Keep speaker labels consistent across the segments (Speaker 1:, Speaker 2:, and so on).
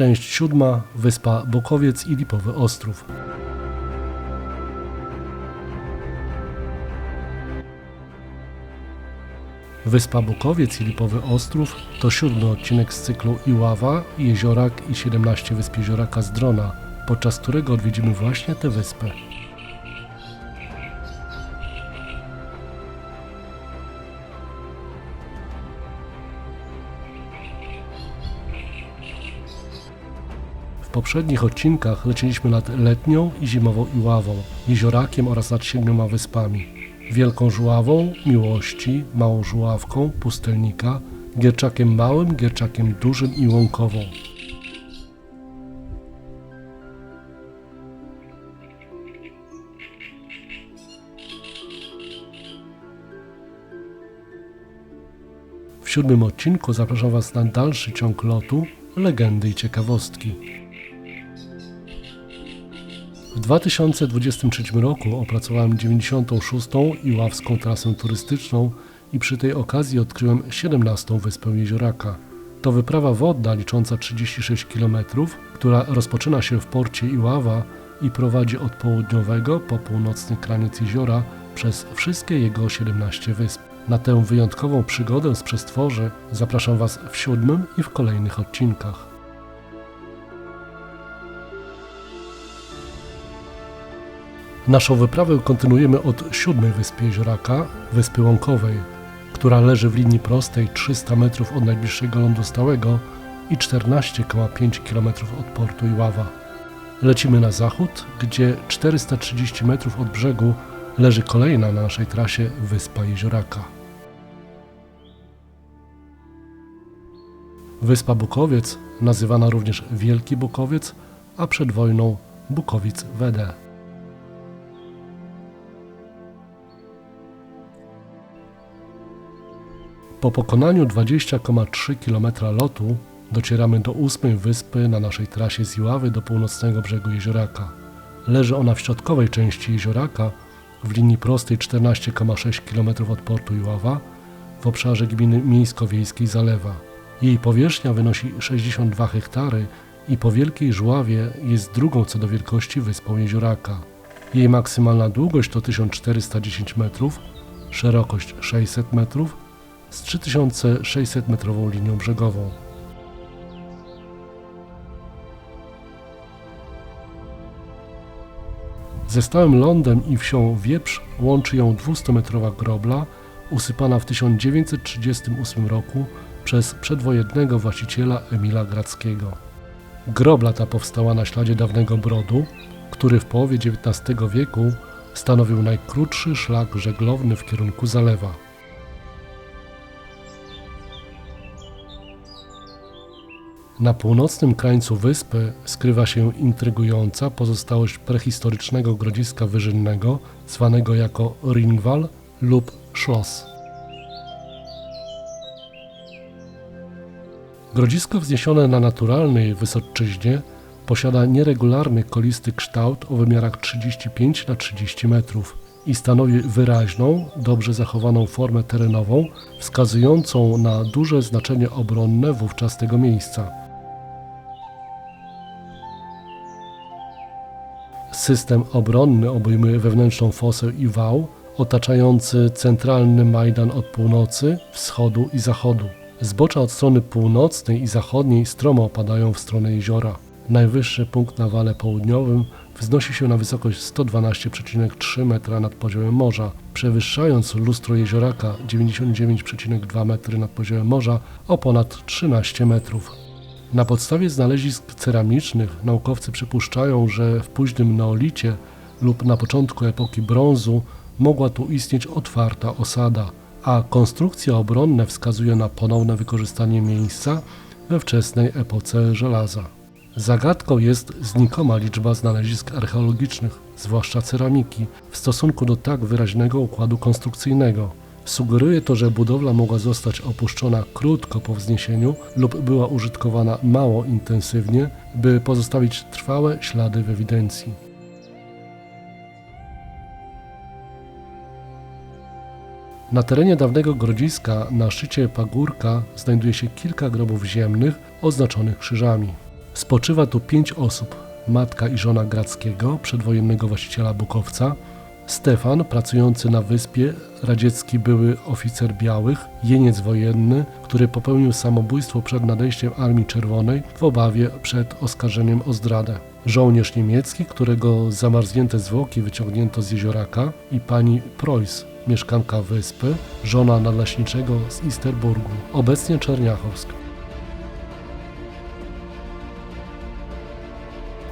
Speaker 1: Część siódma, wyspa Bokowiec i Lipowy Ostrów. Wyspa Bukowiec i Lipowy Ostrów to siódmy odcinek z cyklu Iława, Jeziorak i 17 wysp Jezioraka z drona, podczas którego odwiedzimy właśnie tę wyspę. Poprzednich odcinkach leciliśmy nad letnią i zimową Iławą, Jeziorakiem oraz nad siedmioma wyspami. Wielką Żuławą, Miłości, Małą Żuławką, Pustelnika, Gierczakiem Małym, Gierczakiem Dużym i Łąkową. W siódmym odcinku zapraszam Was na dalszy ciąg lotu, legendy i ciekawostki. W 2023 roku opracowałem 96. Iławską trasę turystyczną i przy tej okazji odkryłem 17. wyspę Jezioraka. To wyprawa wodna licząca 36 km, która rozpoczyna się w porcie Iława i prowadzi od południowego po północny kraniec jeziora przez wszystkie jego 17 wysp. Na tę wyjątkową przygodę z przestworzy zapraszam Was w siódmym i w kolejnych odcinkach. Naszą wyprawę kontynuujemy od siódmej wyspy Jezioraka, wyspy Łąkowej, która leży w linii prostej 300 metrów od najbliższego lądu stałego i 14,5 km od portu Iława. Lecimy na zachód, gdzie 430 metrów od brzegu leży kolejna na naszej trasie wyspa Jezioraka. Wyspa Bukowiec, nazywana również Wielki Bukowiec, a przed wojną Bukowic Wede. Po pokonaniu 20,3 km lotu docieramy do ósmej wyspy na naszej trasie z Iławy do północnego brzegu jezioraka. Leży ona w środkowej części jezioraka, w linii prostej 14,6 km od portu Iława, w obszarze gminy miejsko-wiejskiej Zalewa. Jej powierzchnia wynosi 62 hektary i po Wielkiej Żławie jest drugą co do wielkości wyspą jezioraka. Jej maksymalna długość to 1410 metrów, szerokość 600 metrów, z 3600 metrową linią brzegową. Ze stałym lądem i wsią Wieprz łączy ją 200-metrowa grobla usypana w 1938 roku przez przedwojennego właściciela Emila Grackiego. Grobla ta powstała na śladzie dawnego brodu, który w połowie XIX wieku stanowił najkrótszy szlak żeglowny w kierunku zalewa. Na północnym krańcu wyspy skrywa się intrygująca pozostałość prehistorycznego grodziska wyżynnego, zwanego jako Ringwall lub Schloss. Grodzisko wzniesione na naturalnej wysoczyźnie posiada nieregularny kolisty kształt o wymiarach 35 na 30 metrów i stanowi wyraźną, dobrze zachowaną formę terenową, wskazującą na duże znaczenie obronne wówczas tego miejsca. System obronny obejmuje wewnętrzną fosę i wał, otaczający centralny Majdan od północy, wschodu i zachodu. Zbocza od strony północnej i zachodniej stromo opadają w stronę jeziora. Najwyższy punkt na wale południowym wznosi się na wysokość 112,3 metra nad poziomem morza, przewyższając lustro jezioraka 99,2 metry nad poziomem morza o ponad 13 metrów. Na podstawie znalezisk ceramicznych naukowcy przypuszczają, że w późnym neolicie lub na początku epoki brązu mogła tu istnieć otwarta osada, a konstrukcje obronne wskazuje na ponowne wykorzystanie miejsca we wczesnej epoce żelaza. Zagadką jest znikoma liczba znalezisk archeologicznych, zwłaszcza ceramiki, w stosunku do tak wyraźnego układu konstrukcyjnego. Sugeruje to, że budowla mogła zostać opuszczona krótko po wzniesieniu lub była użytkowana mało intensywnie, by pozostawić trwałe ślady w ewidencji. Na terenie dawnego grodziska na szczycie pagórka znajduje się kilka grobów ziemnych oznaczonych krzyżami. Spoczywa tu pięć osób. Matka i żona Grackiego, przedwojennego właściciela Bukowca, Stefan, pracujący na wyspie, radziecki były oficer białych, jeniec wojenny, który popełnił samobójstwo przed nadejściem Armii Czerwonej w obawie przed oskarżeniem o zdradę. Żołnierz niemiecki, którego zamarznięte zwłoki wyciągnięto z jezioraka i pani Preuss, mieszkanka wyspy, żona nadleśniczego z Isterburgu, obecnie Czerniachowsk.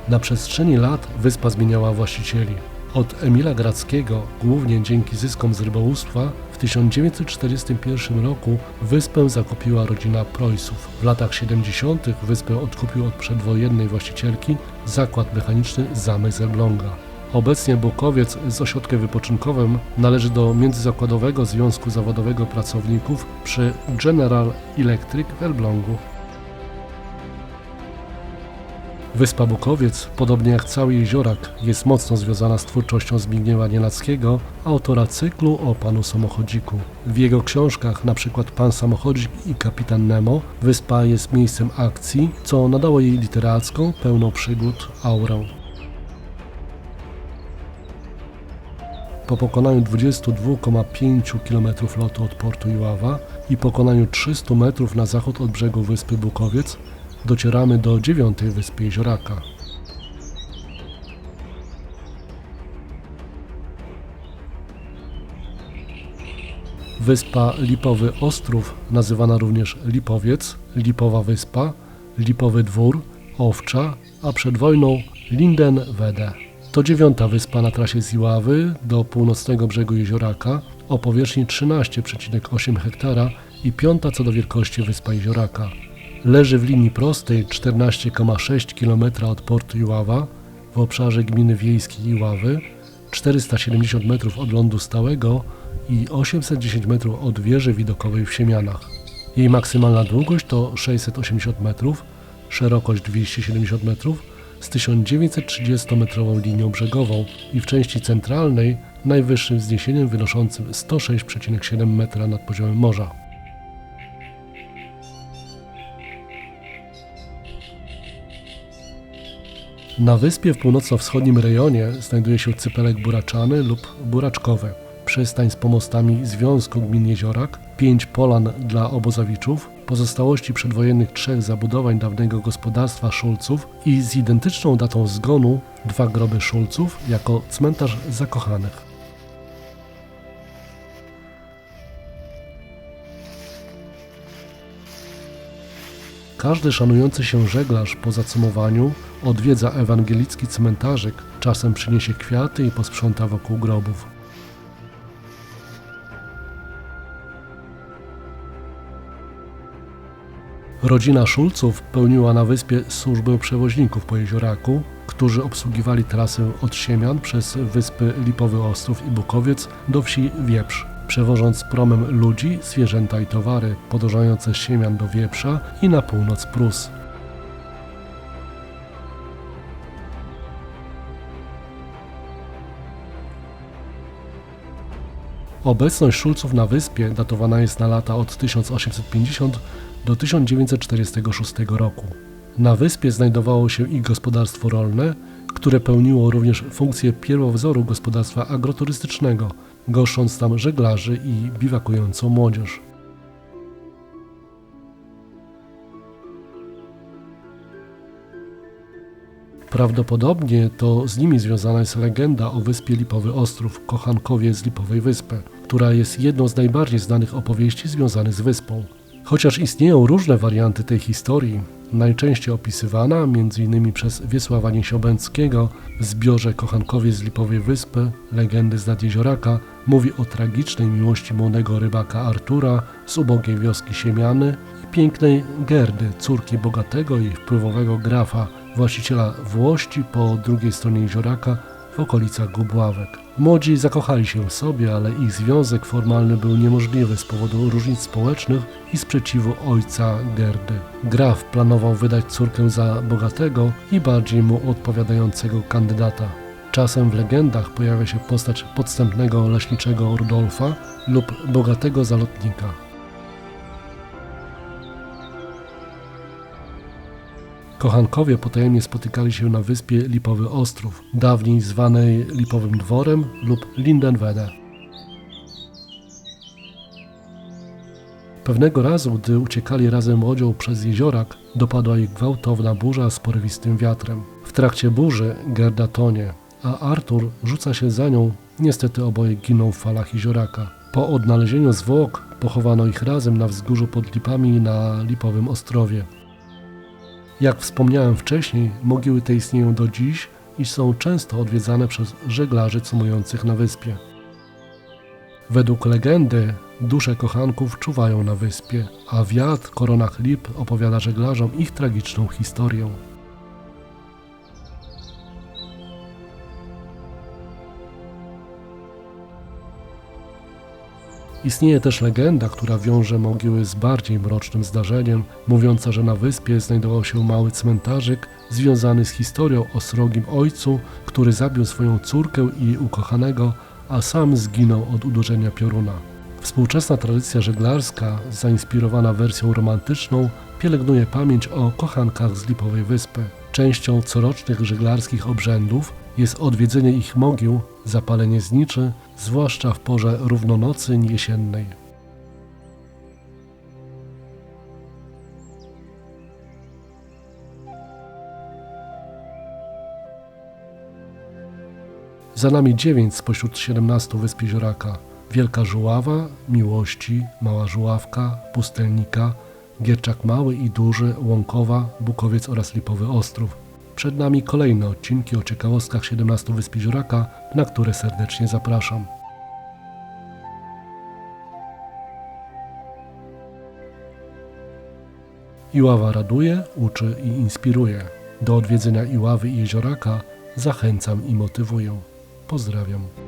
Speaker 1: Na przestrzeni lat wyspa zmieniała właścicieli. Od Emila Grackiego, głównie dzięki zyskom z rybołówstwa, w 1941 roku wyspę zakupiła rodzina Preussów. W latach 70. wyspę odkupił od przedwojennej właścicielki zakład mechaniczny Zamek z Elbląga. Obecnie Bukowiec z ośrodkiem wypoczynkowym należy do Międzyzakładowego Związku Zawodowego Pracowników przy General Electric w Elblągu. Wyspa Bukowiec, podobnie jak cały jeziorak, jest mocno związana z twórczością Zbigniewa Nienackiego, autora cyklu o panu samochodziku. W jego książkach, np. Pan Samochodzik i Kapitan Nemo, wyspa jest miejscem akcji, co nadało jej literacką, pełną przygód aurę. Po pokonaniu 22,5 km lotu od portu Iława i pokonaniu 300 metrów na zachód od brzegu wyspy Bukowiec, docieramy do dziewiątej wyspy Jezioraka. Wyspa Lipowy Ostrów, nazywana również Lipowiec, Lipowa Wyspa, Lipowy Dwór, Owcza, a przed wojną Lindenwede. To dziewiąta wyspa na trasie z Iławy do północnego brzegu Jezioraka o powierzchni 13,8 hektara i piąta co do wielkości wyspa Jezioraka. Leży w linii prostej 14,6 km od portu Iława w obszarze gminy wiejskiej Iławy, 470 metrów od lądu stałego i 810 metrów od wieży widokowej w Siemianach. Jej maksymalna długość to 680 metrów, szerokość 270 metrów z 1930-metrową linią brzegową i w części centralnej najwyższym wzniesieniem wynoszącym 106,7 metra nad poziomem morza. Na wyspie w północno-wschodnim rejonie znajduje się cypelek buraczany lub buraczkowy, przystań z pomostami Związku Gmin Jeziorak, pięć polan dla obozowiczów, pozostałości przedwojennych trzech zabudowań dawnego gospodarstwa Szulców i z identyczną datą zgonu dwa groby Szulców jako cmentarz zakochanych. Każdy szanujący się żeglarz po zacumowaniu odwiedza ewangelicki cmentarzyk, czasem przyniesie kwiaty i posprząta wokół grobów. Rodzina Szulców pełniła na wyspie służbę przewoźników po jezioraku, którzy obsługiwali trasę od Siemian przez wyspy Lipowy Ostrów i Bukowiec do wsi Wieprz, przewożąc promem ludzi, zwierzęta i towary podążające z Siemian do Wieprza i na północ Prus. Obecność Szulców na wyspie datowana jest na lata od 1850 do 1946 roku. Na wyspie znajdowało się i gospodarstwo rolne, które pełniło również funkcję pierwowzoru gospodarstwa agroturystycznego, goszcząc tam żeglarzy i biwakującą młodzież. Prawdopodobnie to z nimi związana jest legenda o wyspie Lipowy Ostrów, kochankowie z Lipowej Wyspy, która jest jedną z najbardziej znanych opowieści związanych z wyspą. Chociaż istnieją różne warianty tej historii, najczęściej opisywana m.in. przez Wiesława Niesiobęckiego w zbiorze Kochankowie z Lipowej Wyspy, legendy z nad jezioraka, mówi o tragicznej miłości młodego rybaka Artura z ubogiej wioski Siemiany i pięknej Gerdy, córki bogatego i wpływowego grafa, właściciela Włości po drugiej stronie jezioraka w okolicach Gubławek. Młodzi zakochali się w sobie, ale ich związek formalny był niemożliwy z powodu różnic społecznych i sprzeciwu ojca Gerdy. Graf planował wydać córkę za bogatego i bardziej mu odpowiadającego kandydata. Czasem w legendach pojawia się postać podstępnego leśniczego Rudolfa lub bogatego zalotnika. Kochankowie potajemnie spotykali się na wyspie Lipowy Ostrów, dawniej zwanej Lipowym Dworem lub Lindenwede. Pewnego razu, gdy uciekali razem łodzią przez jeziorak, dopadła ich gwałtowna burza z porywistym wiatrem. W trakcie burzy Gerda tonie, a Artur rzuca się za nią. Niestety oboje giną w falach jezioraka. Po odnalezieniu zwłok pochowano ich razem na wzgórzu pod Lipami na Lipowym Ostrowie. Jak wspomniałem wcześniej, mogiły te istnieją do dziś i są często odwiedzane przez żeglarzy cumujących na wyspie. Według legendy dusze kochanków czuwają na wyspie, a wiatr koronach lip opowiada żeglarzom ich tragiczną historię. Istnieje też legenda, która wiąże mogiły z bardziej mrocznym zdarzeniem, mówiąca, że na wyspie znajdował się mały cmentarzyk związany z historią o srogim ojcu, który zabił swoją córkę i jej ukochanego, a sam zginął od uderzenia pioruna. Współczesna tradycja żeglarska, zainspirowana wersją romantyczną, pielęgnuje pamięć o kochankach z Lipowej Wyspy. Częścią corocznych żeglarskich obrzędów jest odwiedzenie ich mogił, zapalenie zniczy, zwłaszcza w porze równonocy jesiennej. Za nami dziewięć spośród 17 wysp Jezioraka. Wielka Żuława, Miłości, Mała Żuławka, Pustelnika, Gierczak Mały i Duży, Łąkowa, Bukowiec oraz Lipowy Ostrów. Przed nami kolejne odcinki o ciekawostkach 17 wysp Jezioraka, na które serdecznie zapraszam. Iława raduje, uczy i inspiruje. Do odwiedzenia Iławy i Jezioraka zachęcam i motywuję. Pozdrawiam.